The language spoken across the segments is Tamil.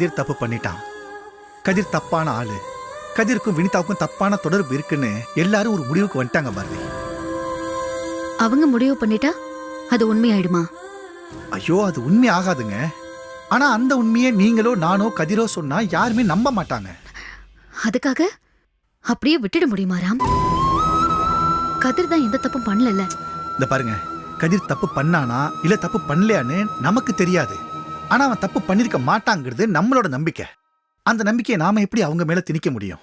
கதிர் தப்பு பண்ணிட்டான். கதிர் தப்பான ஆளு. கதிருக்கும் வினிதாவுக்கும் தப்பான தொடர்பு இருக்குன்னு எல்லாரும் ஒரு முடிவுக்கு வந்துட்டாங்க பாரதி அவங்க முடிவு பண்ணிட்டா அது உண்மையாயிடுமா? ஐயோ அது உண்மை ஆகாதுங்க. ஆனா அந்த உண்மையை நீங்களோ நானோ கதிரோ சொன்னா யாருமே நம்ப மாட்டாங்க. அதுக்காக அப்படியே விட்டுட முடியுமா ராம்? கதிர் தான் எந்த தப்பும் பண்ணல இந்த பாருங்க கதிர் தப்பு பண்ணானா இல்ல தப்பு பண்ணலையான்னு நமக்கு தெரியாது. ஆனா அவன் தப்பு பண்ணிருக்க மாட்டாங்கிறது நம்மளோட நம்பிக்கை. அந்த நம்பிக்கையை நாம எப்படி அவங்க மேல திணிக்க முடியும்?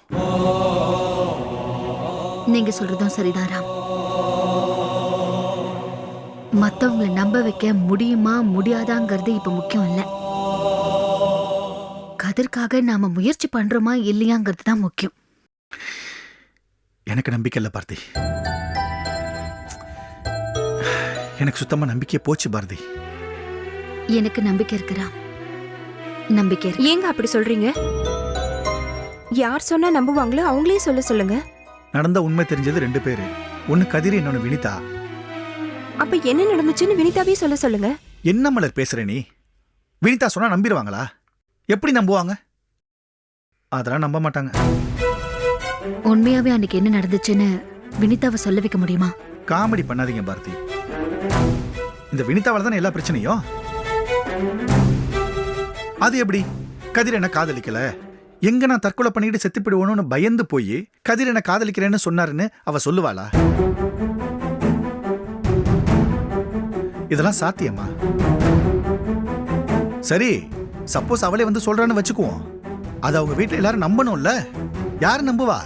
நீங்க சொல்றதும் சரிதான் ராம். மத்தவங்களை நம்ப வைக்க முடியுமா முடியாதாங்கிறது இப்ப முக்கியம் இல்ல. கதிர்க்காக நாம முயற்சி பண்றோமா இல்லையாங்கிறது தான் முக்கியம். எனக்கு நம்பிக்கை இல்ல பாரதி எனக்கு சுத்தமா நம்பிக்கையே போச்சு பாரதி எனக்கு நம்பிக்கை இருக்கு ராம் நம்பிக்கை ஏங்க அப்படி சொல்றீங்க? யார் சொன்னா நம்புவாங்களோ அவங்களே சொல்ல சொல்லுங்க. நடந்த உண்மை தெரிஞ்சது ரெண்டு பேரு. ஒன்னு கதிர் இன்னொன்னு வினிதா. அப்ப என்ன நடந்துச்சுன்னு வினிதாவே சொல்ல சொல்லுங்க. என்ன மலர் பேசுற நீ? வினிதா சொன்னா நம்பிடுவாங்களா? எப்படி நம்புவாங்க? அதெல்லாம் நம்ப மாட்டாங்க. உண்மையாவே அன்னைக்கு என்ன நடந்துச்சுன்னு வினிதாவை சொல்ல வைக்க முடியுமா? காமெடி பண்ணாதீங்க பாரதி. இந்த வினிதாவால தானே எல்லா பிரச்சனையும்? அது எப்படி? கதிர் என்ன காதலிக்கல? எங்க நான் தற்கொலை பண்ணிட்டு செத்துப்பிடுவோன்னு பயந்து போய் கதிர் என்ன காதலிக்கிறேன்னு சொன்னாருன்னு அவ சொல்லுவாளா? இதெல்லாம் சாத்தியமா? சரி சப்போஸ் அவளே வந்து சொல்றான்னு வச்சுக்குவோம். அது அவங்க வீட்டில் எல்லாரும் நம்பணும்ல? யார் நம்புவா?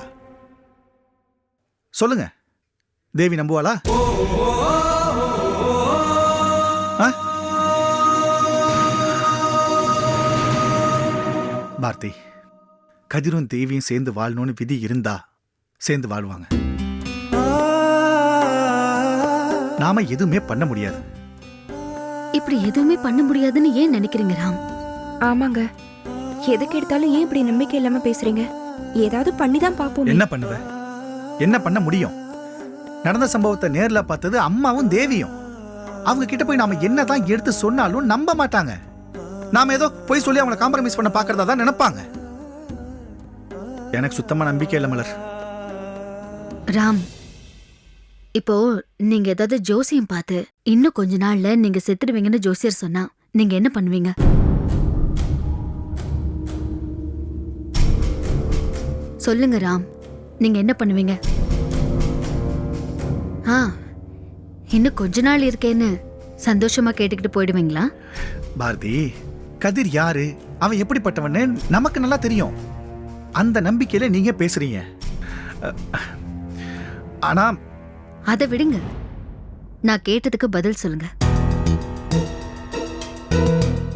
சொல்லுங்க. தேவி நம்புவாளா? பாரதி கதிரும் தேவியும் சேர்ந்து வாழணும்னு விதி இருந்தா சேர்ந்து வாழ்வாங்க. நாம எதுவுமே பண்ண முடியாது. இப்படி எதுவுமே பண்ண முடியாதுன்னு ஏன் நினைக்கிறீங்க ராம்? ஆமாங்க. எதுக்கு எடுத்தாலும் ஏன் இப்படி நம்பிக்கை இல்லாம பேசுறீங்க? ஏதாவது பண்ணி தான் பாப்போம் என்ன பண்ணுவ? என்ன பண்ண முடியும்? நடந்த சம்பவத்தை நேர்ல பார்த்தது அம்மாவும் தேவியும். அவங்க கிட்ட போய் நாம என்னதான் எடுத்து சொன்னாலும் நம்ப மாட்டாங்க. நாம ஏதோ போய் சொல்லி அவங்கள காம்ப்ரமைஸ் பண்ண பாக்குறதா தான் நினைப்பாங்க. எனக்கு சுத்தமா நம்பிக்கை இல்லை மலர். ராம் இப்போ நீங்க ஏதாவது ஜோசியம் பார்த்து இன்னும் கொஞ்ச நாள்ல நீங்க செத்துடுவீங்கன்னு ஜோசியர் சொன்னா நீங்க என்ன பண்ணுவீங்க? சொல்லுங்க ராம் நீங்க என்ன பண்ணுவீங்க? ஆ இன்னும் கொஞ்ச நாள் இருக்கேன்னு சந்தோஷமா கேட்டுக்கிட்டு போயிடுவீங்களா? பாரதி கதிர் யாரு? அவன் எப்படிப்பட்டவன்னு நமக்கு நல்லா தெரியும். அந்த நம்பிக்கையில நீங்க பேசுறீங்க. ஆனா அதை விடுங்க. நான் கேட்டதுக்கு பதில் சொல்லுங்க.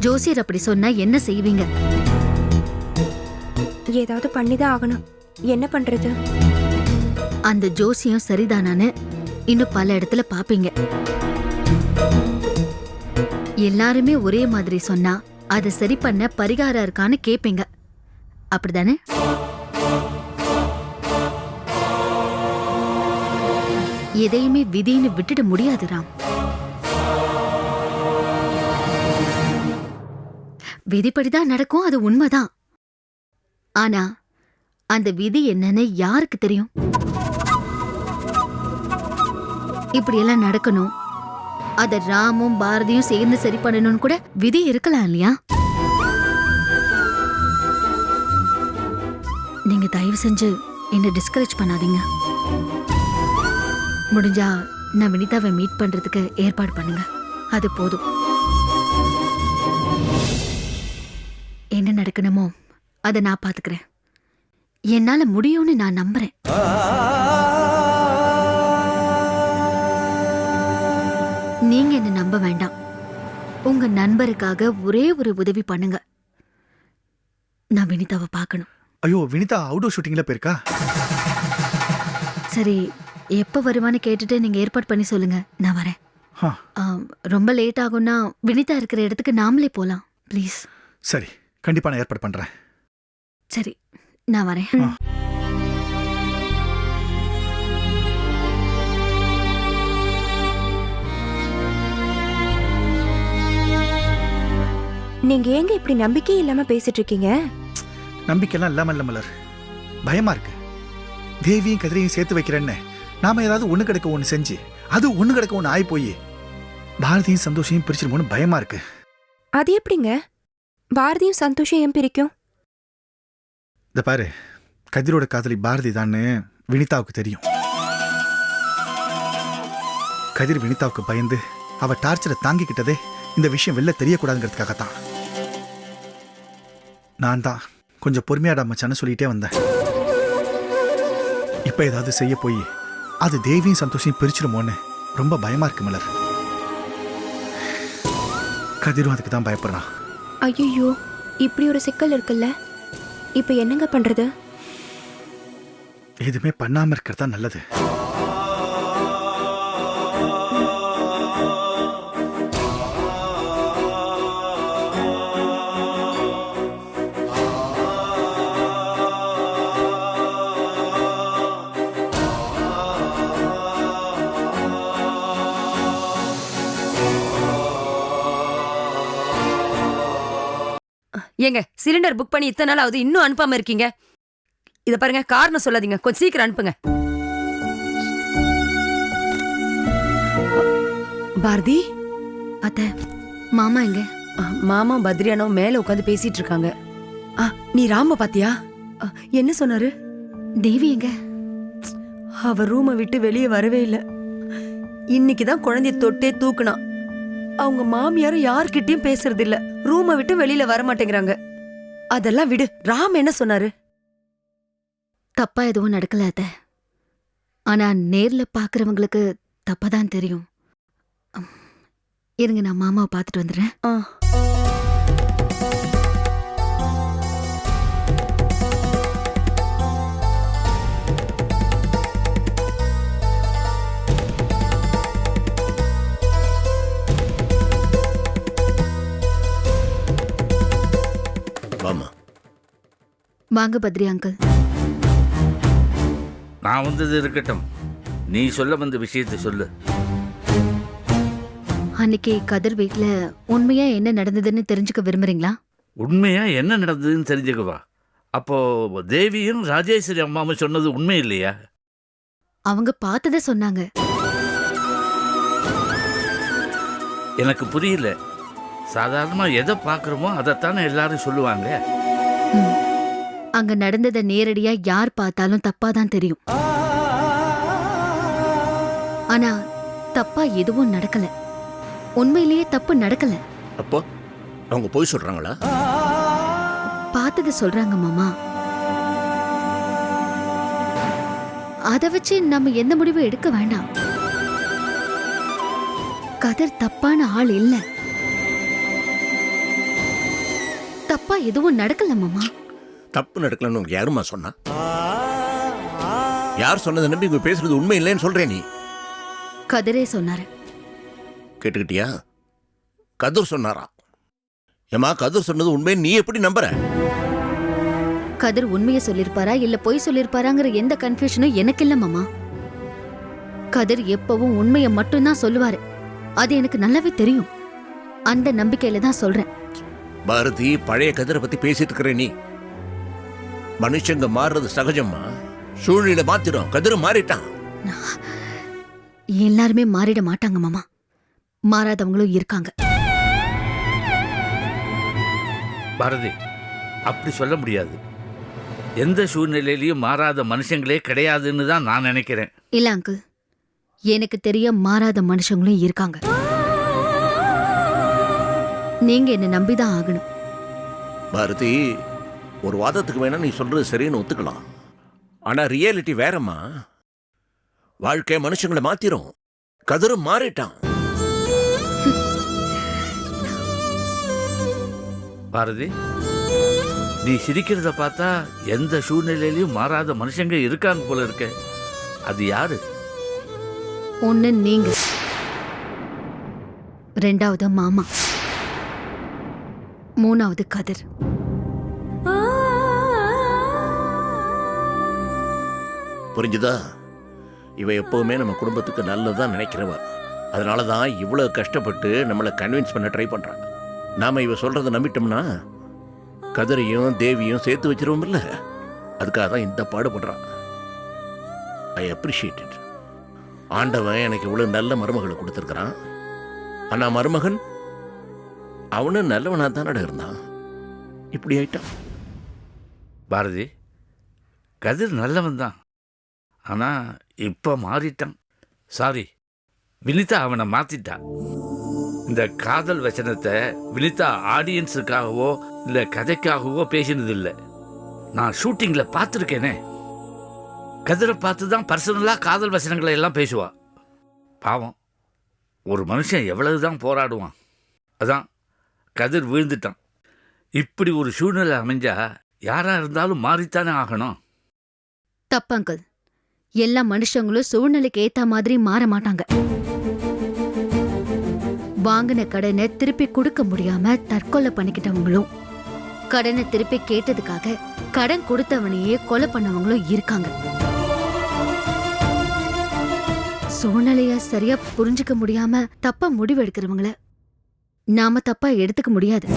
ஜோசியர் அப்படி சொன்னா என்ன செய்வீங்க? ஏதாவது பண்ணி தான் ஆகணும். என்ன பண்றது? அந்த ஜோசியம் சரிதானான்னு இன்னும் பல இடத்துல பாப்பீங்க. எல்லாருமே ஒரே மாதிரி சொன்னா அதை சரி பண்ண பரிகாரம் இருக்கான்னு கேட்பீங்க அப்படிதானே? எதையுமே விதின்னு விட்டுட முடியாது ராம். விதிப்படிதான் நடக்கும் அது உண்மைதான். ஆனா அந்த விதி என்னன்னு யாருக்கு தெரியும்? இப்படியெல்லாம் நடக்கணும். அதை ராமும் பாரதியும் சேர்ந்து சரி பண்ணணும்னு கூட விதி இருக்கலாம் இல்லையா? நீங்க தயவு செஞ்சு என்ன டிஸ்கரேஜ் பண்ணாதீங்க. முடிஞ்சா நான் வினிதாவை மீட் பண்றதுக்கு ஏற்பாடு பண்ணுங்க. அது போதும். என்ன நடக்கணுமோ அதை நான் பாத்துக்கிறேன் என்னால முடியும்னு நான் நம்புறேன். நீங்க என்ன நம்ப வேண்டாம். உங்க நண்பருக்காக ஒரே ஒரு உதவி பண்ணுங்க. நான் வினிதாவை பார்க்கணும். ஐயோ வினிதா அவுடோர் ஷூட்டிங்ல போயிருக்கா? சரி எப்ப வருவான்னு கேட்டுட்டு நீங்க ஏற்பாடு பண்ணி சொல்லுங்க. நான் வரேன். ஆ, ஆம், ரொம்ப லேட் ஆகும்னா வினிதா இருக்கிற இடத்துக்கு நாமளே போலாம். ப்ளீஸ் சரி கண்டிப்பா நான் ஏற்பாடு பண்றேன். சரி நான் வரேன். நீங்க ஏங்க இப்படி நம்பிக்கையே இல்லாம பேசிட்டு இருக்கீங்க நம்பிக்கைலாம் இல்லாம இல்ல மலர். பயமா இருக்கு. தேவியும் கதிரையும் சேர்த்து வைக்கிறேன்னு நாம ஏதாவது ஒண்ணு கிடக்க ஒண்ணு செஞ்சு அது ஒண்ணு கிடக்க ஒண்ணு ஆகி போய் பாரதியும் சந்தோஷையும் பிரிச்சிருமோன்னு பயமா இருக்கு. அது எப்படிங்க? பாரதியும் சந்தோஷம் ஏன் பிரிக்கும்? இந்த பாரு கதிரோட காதலி பாரதி தான்னு வினிதாவுக்கு தெரியும். கதிர் வினிதாவுக்கு பயந்து அவ டார்ச்சரை தாங்கிக்கிட்டதே இந்த விஷயம் வெளில தெரியக்கூடாதுங்கிறதுக்காகத்தான். நான் தான் கொஞ்சம் பொறுமையாடா மச்சான்னு சொல்லிட்டே வந்தேன். இப்ப ஏதாவது செய்ய போய் அது தேவியும் சந்தோஷையும் பிரிச்சிருமோன்னு ரொம்ப பயமா இருக்கு மலர். கதிரும் அதுக்கு தான் பயப்படுறான். ஐயோ இப்படி ஒரு சிக்கல் இருக்குல்ல? இப்ப என்னங்க பண்றது? எதுவுமே பண்ணாம இருக்கிறது தான் நல்லது. சிலிண்டர் புக் பண்ணி இத்தனை நாள் ஆகுது இன்னும் அனுப்பாம இருக்கீங்க. இத பாருங்க காரணம் சொல்லாதீங்க. கொஞ்சம் சீக்கிரம் அனுப்புங்க. பாரதி? அத்த மாமா எங்க? மாமா பத்ரியானோ மேல உட்காந்து பேசிட்டு இருக்காங்க. ஆ, நீ ராம பாத்தியா? என்ன சொன்னாரு? தேவி எங்க? அவ ரூமை விட்டு வெளியே வரவே இல்ல. இன்னைக்கு தான் குழந்தைய தொட்டே தூக்குனான் அவங்க மாமியாரும் யார்கிட்டயும் பேசுறது இல்ல ரூமை விட்டு வெளியில வர மாட்டேங்கிறாங்க அதெல்லாம் விடு. ராம் என்ன சொன்னாரு? தப்பா எதுவும் நடக்கல அத்த. ஆனா நேர்ல பாக்குறவங்களுக்கு தப்பா தான் தெரியும். இருங்க நான் மாமாவை பார்த்துட்டு வந்துடுறேன். ஆ. வாங்க பத்ரி அங்கிள். நான் வந்தது இருக்கட்டும். நீ சொல்ல வந்த விஷயத்தை சொல்லு. அன்னைக்கு கதிர் வீட்ல உண்மையா என்ன நடந்ததுன்னு தெரிஞ்சுக்க விரும்புறீங்களா? உண்மையா என்ன நடந்ததுன்னு தெரிஞ்சுக்கவா? அப்போ தேவியும் ராஜேஸ்வரி அம்மாவும் சொன்னது உண்மை இல்லையா? அவங்க பார்த்ததை சொன்னாங்க. எனக்கு புரியல. சாதாரணமாக எதை பார்க்குறோமோ அதைத்தானே எல்லாரும் சொல்லுவாங்க? ம். அங்க நடந்ததை நேரடியா யார் பார்த்தாலும் தப்பா தான் தெரியும். ஆனா தப்பா எதுவும் நடக்கல. உண்மையிலேயே தப்பு நடக்கல. அப்போ அவங்க போய் சொல்றாங்களா? பார்த்தது சொல்றாங்க மாமா. அத வச்சு நம்ம எந்த முடிவும் எடுக்க வேண்டாம். கதிர் தப்பான ஆள் இல்ல. தப்பா எதுவும் நடக்கல மாமா. தப்பு நடக்கலன்னு உனக்கு யாருமா சொன்னா? யார் சொன்னதை நம்பி இங்க பேசுறது உண்மை இல்லைன்னு சொல்றே நீ. கதிரே சொன்னாரு. கேட்டுக்கிட்டியா? கதிர் சொன்னாரா? ஏமா கதிர் சொன்னது உண்மை நீ எப்படி நம்புற? கதிர் உண்மையை சொல்லிருப்பாரா இல்ல பொய் சொல்லிருப்பாராங்கிற எந்த கன்ஃபியூஷனும் எனக்கு இல்ல மாமா. கதிர் எப்பவும் உண்மையை மட்டும்தான் சொல்லுவாரு. அது எனக்கு நல்லாவே தெரியும். அந்த நம்பிக்கையில தான் சொல்றேன். பாரதி பழைய கதிரை பத்தி பேசிட்டு இருக்கிற நீ. மனுஷங்க மாறுறது சகஜம்மா? சூழ்நிலை மாத்திடும் கதிர் மாறிட்டான். எல்லாருமே மாறிட மாட்டாங்க மாமா. மாறாதவங்களும் இருக்காங்க. பாரதி அப்படி சொல்ல முடியாது. எந்த சூழ்நிலையிலையும் மாறாத மனுஷங்களே கிடையாதுன்னு தான் நான் நினைக்கிறேன். இல்ல அங்கிள். எனக்கு தெரிய மாறாத மனுஷங்களும் இருக்காங்க. நீங்க என்ன நம்பிதான் ஆகணும். பாரதி ஒரு வாதத்துக்கு வேணா நீ சொல்றது சரின்னு ஒத்துக்கலாம். ஆனா ரியாலிட்டி வேறம்மா. வாழ்க்கை மனுஷங்களை மாத்திரும். கதிரும் மாறிட்டான். பாரதி நீ சிரிக்கிறத பார்த்தா எந்த சூழ்நிலையிலையும் மாறாத மனுஷங்க இருக்காங்க போல இருக்க. அது யாரு? ஒண்ணு நீங்க. ரெண்டாவது மாமா. மூணாவது கதிர். புரிஞ்சுதா? இவ எப்போவுமே நம்ம குடும்பத்துக்கு நல்லதான் நினைக்கிறவ. அதனால தான் இவ்வளோ கஷ்டப்பட்டு நம்மளை கன்வின்ஸ் பண்ண ட்ரை பண்ணுறாங்க நாம் இவ சொல்கிறத நம்பிட்டோம்னா கதிரையும் தேவியும் சேர்த்து வச்சிருவோம் அதுக்காக தான் இந்த பாடுபடுறான் ஐ அப்ரிஷியேட் இட் ஆண்டவன் எனக்கு இவ்வளோ நல்ல மருமகளை கொடுத்துருக்குறான். ஆனால் மருமகன் அவனும் நல்லவனாக தானடா இருந்தான். இப்படி ஆயிட்டான். பாரதி கதிர் நல்லவன் தான் ஆனால் இப்போ மாறிட்டான். சாரி வினிதா அவனை மாத்திட்டா. இந்த காதல் வசனத்தை வினிதா ஆடியன்ஸுக்காகவோ இல்லை கதைக்காகவோ பேசினது இல்லை நான் ஷூட்டிங்கில் பார்த்துருக்கேனே. கதிரை பார்த்து தான் பர்சனலாக காதல் வசனங்களை எல்லாம் பேசுவா. பாவம். ஒரு மனுஷன் எவ்வளவு தான் போராடுவான். அதான் கதிர் விழுந்துட்டான். இப்படி ஒரு சூழ்நிலை அமைஞ்சா யாராக இருந்தாலும் மாறித்தானே ஆகணும். தப்பங்கள் எல்லா மனுஷங்களும் சூழ்நிலைக்கு ஏத்த மாதிரி மாற மாட்டாங்க. வாங்கின கடனை திருப்பி கொடுக்க முடியாம தற்கொலை பண்ணிக்கிட்டவங்களும் கடனை திருப்பி கேட்டதுக்காக கடன் கொடுத்தவனையே கொலை பண்ணவங்களும் இருக்காங்க. சூழ்நிலைய சரியா புரிஞ்சுக்க முடியாம தப்பா முடிவு எடுக்கிறவங்கள நாம தப்பா எடுத்துக்க முடியாது.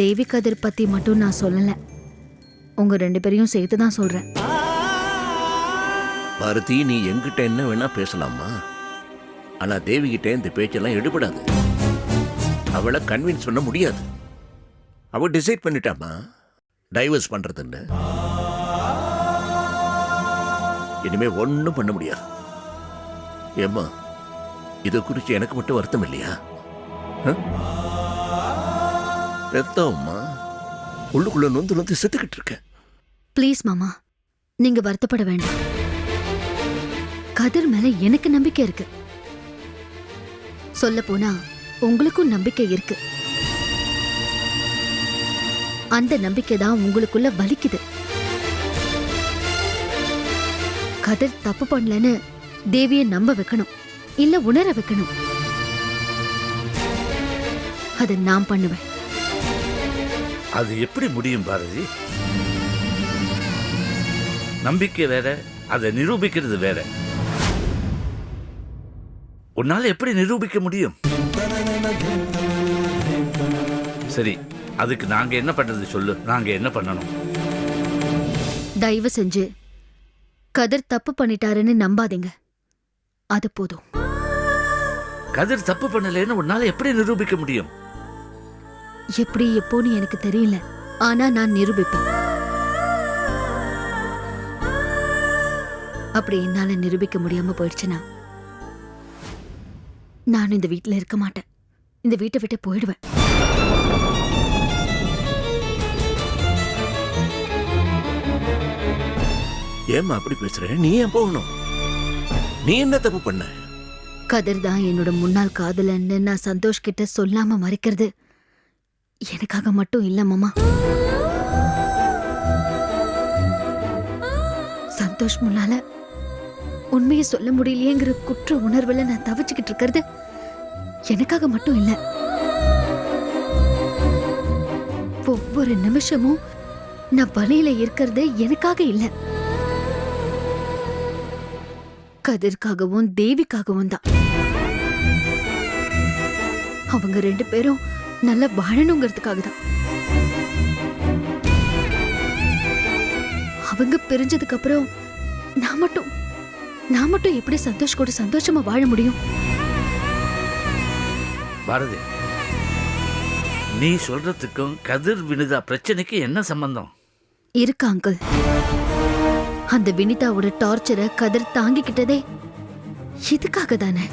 தேவி கதிர் பத்தி மட்டும் நான் சொல்லலை. உங்க ரெண்டு பேரையும் சேர்த்து தான் சொல்றேன். பாரதி நீ எங்கிட்ட என்ன வேணா பேசலாமா? ஆனா தேவி கிட்ட இந்த பேச்செல்லாம் எடுபடாது. அவளை கன்வின்ஸ் பண்ண முடியாது. அவ டிசைட் பண்ணிட்டாமா? டைவர்ஸ் பண்றதுன்னு. இனிமே ஒன்றும் பண்ண முடியாது. ஏம்மா இதை குறித்து எனக்கு மட்டும் வருத்தம் இல்லையா? ஆ? உள்ளுக்குள்ள நொந்து நொந்து செத்துக்கிட்டு இருக்கேன். ப்ளீஸ் மாமா. நீங்க வருத்தப்பட வேண்டாம். கதிர் மேல எனக்கு நம்பிக்கை இருக்கு. சொல்ல போனா உங்களுக்கும் நம்பிக்கை இருக்கு. அந்த நம்பிக்கை தான் உங்களுக்குள்ள வலிக்குது. கதிர் தப்பு பண்ணலன்னு தேவிய நம்ப வைக்கணும். இல்ல உணர வைக்கணும். அதை நான் பண்ணுவேன். அது எப்படி முடியும் பாரதி? நம்பிக்கை வேற அதை நிரூபிக்கிறது வேற. உன்னால எப்படி நிரூபிக்க முடியும்? சரி அதுக்கு நாங்க என்ன பண்றது சொல்லு. நாங்க என்ன பண்ணணும்? தயவு செஞ்சு கதிர் தப்பு பண்ணிட்டாருன்னு நம்பாதீங்க. அது போதும். கதிர் தப்பு பண்ணலைன்னு உன்னால எப்படி நிரூபிக்க முடியும்? எப்படி எப்போன்னு எனக்கு தெரியல. ஆனா நான் நிரூபிப்பேன். அப்படி என்னால நிரூபிக்க முடியாம போயிடுச்சுன்னா? நான் இந்த வீட்ல இருக்க மாட்டேன். இந்த வீட்டை விட்டு போயிடுவேன். ஏம்மா அப்படி பேசுற? நீ ஏன் போகணும்? நீ என்ன தப்பு பண்ண? கதிர் தான் என்னோட முன்னாள் காதலன்னு நான் சந்தோஷ் கிட்ட சொல்லாம மறைக்கிறது. எனக்காக மட்டும் இல்ல மாமா. சந்தோஷ் முன்னால உண்மையை சொல்ல முடியலையேங்கிற குற்ற உணர்வுல நான் தவிச்சுக்கிட்டு இருக்கிறது எனக்காக மட்டும் இல்ல. ஒவ்வொரு நிமிஷமும் நான் வழியில இருக்கிறது எனக்காக இல்ல. கதிர்க்காகவும் தேவிக்காகவும் தான். அவங்க ரெண்டு பேரும் நல்லா வாழணுங்கிறதுக்காக தான். அவங்க பிரிஞ்சதுக்கு அப்புறம் நான் மட்டும் நான் மட்டும் எப்படி சந்தோஷ் கூட சந்தோஷமா வாழ முடியும்? பாரதி நீ சொல்றதுக்கும் கதிர் வினிதா பிரச்சனைக்கு என்ன சம்பந்தம்? இருக்கு அங்கிள். அந்த வினிதாவோட டார்ச்சரை கதிர் தாங்கிக்கிட்டதே இதுக்காக தானே?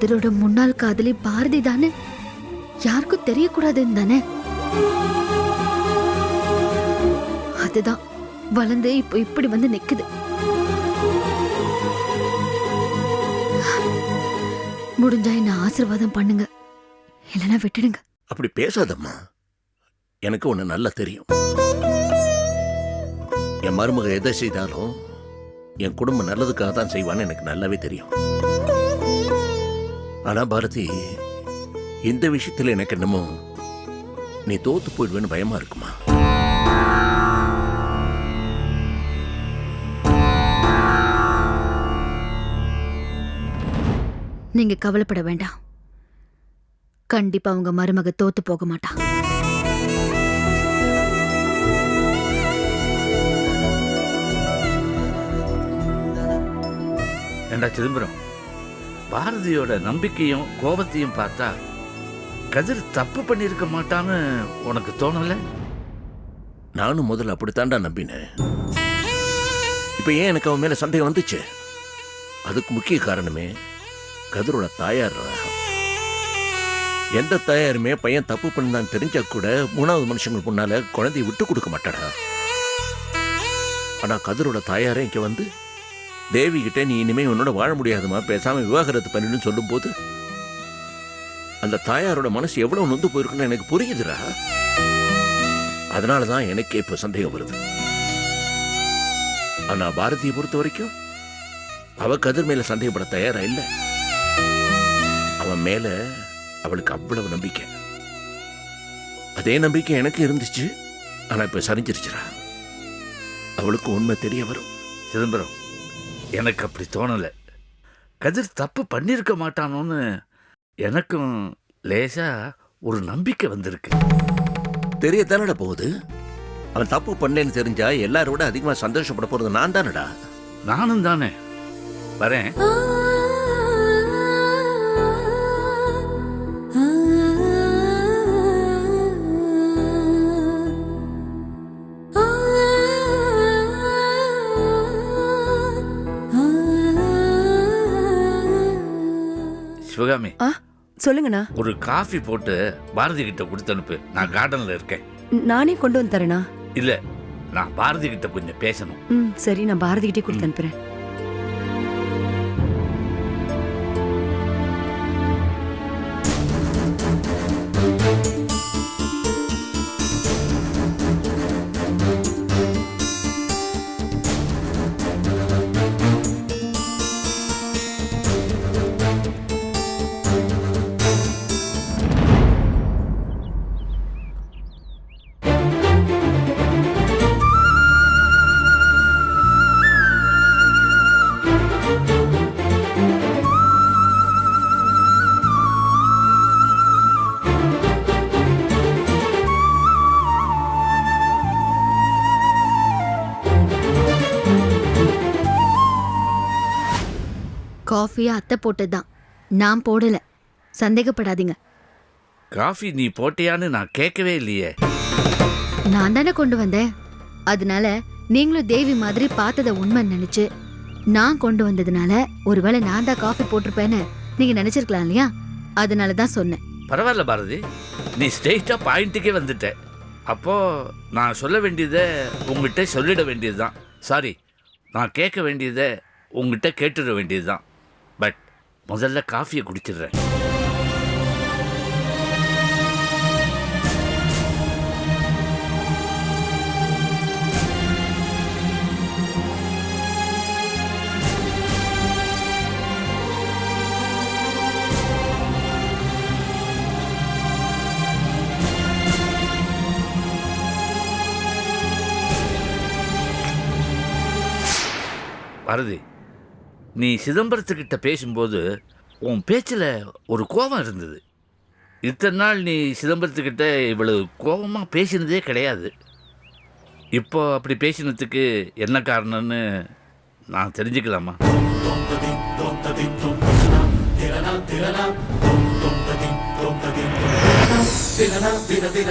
கதிரோட முன்னாள் காதலி பாரதி தானே? யாருக்கும் தெரியக்கூடாதுன்னு தானே? அதுதான் வளர்ந்து இப்போ இப்படி வந்து நிக்குது. முடிஞ்சா என்ன ஆசீர்வாதம் பண்ணுங்க. இல்லைன்னா விட்டுடுங்க. அப்படி பேசாதம்மா. எனக்கு ஒன்று நல்லா தெரியும். என் மருமக எதை செய்தாலும் என் குடும்பம் நல்லதுக்காக தான் செய்வான்னு எனக்கு நல்லாவே தெரியும். ஆனா பாரதி இந்த விஷயத்தில் எனக்கு என்னமோ நீ தோத்து போயிடுவேன்னு பயமா இருக்குமா? நீங்க கவலைப்பட வேண்டாம். கண்டிப்பா உங்க மருமக தோத்து போக மாட்டா. ஏண்டா சிதம்பரம்? பாரதியோட நம்பிக்கையும் கோபத்தையும் பார்த்தா கதிர் தப்பு பண்ணியிருக்க மாட்டான்னு உனக்கு தோணல? நானும் முதல்ல அப்படித்தான்டா நம்பினேன். இப்போ ஏன் எனக்கு அவன் மேல சந்தேகம் வந்துச்சு? அதுக்கு முக்கிய காரணமே கதிரோட தாயார் எந்த தாயாருமே பையன் தப்பு பண்ணான்னு தெரிஞ்சா கூட மூணாவது மனுஷங்களுக்கு முன்னால குழந்தைய விட்டு கொடுக்க மாட்டாடா. ஆனா கதிரோட தாயாரே இங்க வந்து தேவி கிட்ட நீ இனிமே உன்னோட வாழ முடியாதுமா பேசாம விவாகரத்து பண்ணிடுன்னு சொல்லும்போது அந்த தாயாரோட மனசு எவ்வளவு நொந்து போயிருக்குன்னு எனக்கு புரியுதுடா. அதனால தான் எனக்கே இப்போ சந்தேகம் வருது. ஆனா பாரதியை பொறுத்த வரைக்கும் அவ கதிர் மேல சந்தேகப்பட தயாரா இல்ல. அவன் மேல அவளுக்கு அவ்வளவு நம்பிக்கை. அதே நம்பிக்கை எனக்கு இருந்துச்சு. ஆனா இப்ப சரிஞ்சிருச்சுரா அவளுக்கு உண்மை தெரிய வரும். சிதம்பரம். எனக்கு அப்படி தோணல. கதிர் தப்பு பண்ணியிருக்க மாட்டானோன்னு எனக்கும் லேசா ஒரு நம்பிக்கை வந்திருக்கு. தெரியத்தானடா போகுது? அவன் தப்பு பண்ணேன்னு தெரிஞ்சா எல்லாரோட அதிகமா சந்தோஷப்பட போறது நான் தானடா? நானும் தானே. வரேன். சொல்லுங்கண்ணா. ஒரு காஃபி போட்டு பாரதி கிட்ட கொடுத்து அனுப்பு. நான் கார்டன்ல இருக்கேன். நானே கொண்டு வந்து தரேனா இல்ல நான் பாரதி கிட்ட கொஞ்சம் பேசணும். ம் சரி நான் பாரதிகிட்டே கொடுத்து அனுப்புறேன். காஃபியா அத்தை போட்டதுதான். நான் போடல. சந்தேகப்படாதீங்க. காஃபி நீ போட்டியான்னு நான் கேட்கவே இல்லையே. நான் தானே கொண்டு வந்தேன். அதனால நீங்களும் தேவி மாதிரி பார்த்தத உண்மை நினைச்சு நான் கொண்டு வந்ததுனால ஒருவேளை நான் தான் காஃபி போட்டிருப்பேன்னு நீங்க நினைச்சிருக்கலாம் இல்லையா? அதனால தான் சொன்னேன். பரவாயில்ல பாரதி. நீ ஸ்ட்ரெயிட்டா பாயிண்ட்டுக்கே வந்துட்ட. அப்போ நான் சொல்ல வேண்டியதை உங்ககிட்ட சொல்லிட வேண்டியதுதான். சாரி நான் கேட்க வேண்டியதை உங்ககிட்ட கேட்டுட வேண்டியதுதான். முதல்ல காஃபியை குடிச்சிடுறேன். பாரதி நீ சிதம்பரத்துக்கிட்ட பேசும்போது உன் பேச்சில் ஒரு கோபம் இருந்தது இத்தனை நாள் நீ சிதம்பரத்துக்கிட்ட இவ்வளவு கோபமாக பேசினதே கிடையாது இப்போ அப்படி பேசினதுக்கு என்ன காரணம்னு நான் தெரிஞ்சுக்கலாமா தின தின தின